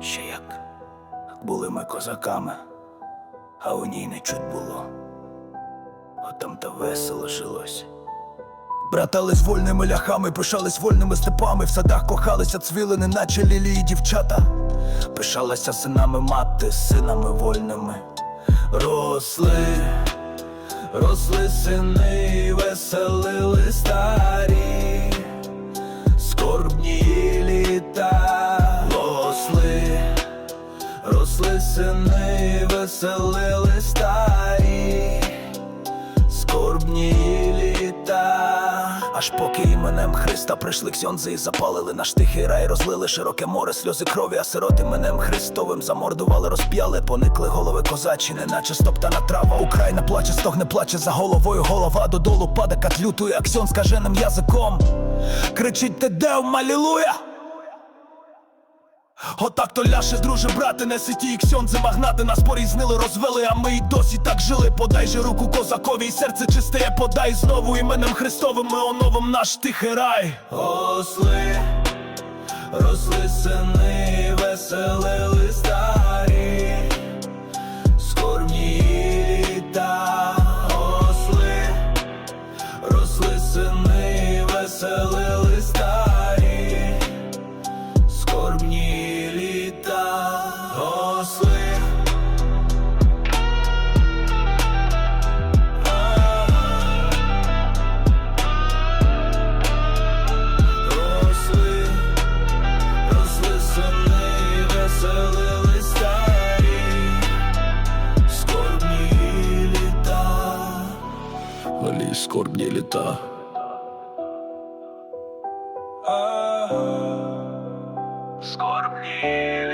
Ще як були ми козаками, а у ній не чуть було. От там та весело жилось. Братались вольними ляхами, пишались вольними степами, в садах кохалися цвіли, неначе лілії дівчата. Пишалася синами мати, синами вольними. Росли, росли сини, веселили росли сини, веселили старі скорбні літа. Аж поки іменем Христа прийшли ксьонзи і запалили наш тихий рай, розлили широке море, сльози крові, а сирот іменем Христовим замордували, розп'яли, поникли голови козачі, неначе стоптана трава. Україна плаче, стогне, плаче за головою, голова додолу паде, кат лютує, аксьон скаженим язиком. Кричить те дев, малілуя! Отак то ляше, друже, брате, не ситі і ксьонзи магнати нас порізнили, розвели, а ми й досі так жили. Подай же руку козакові, і серце чистеє, подай знову іменем Христовим, ми оновим наш тихий рай. Осли, росли сини, веселили старі, скорбні літа, осли, росли сини, веселили Валі скорбні літа. Скорбні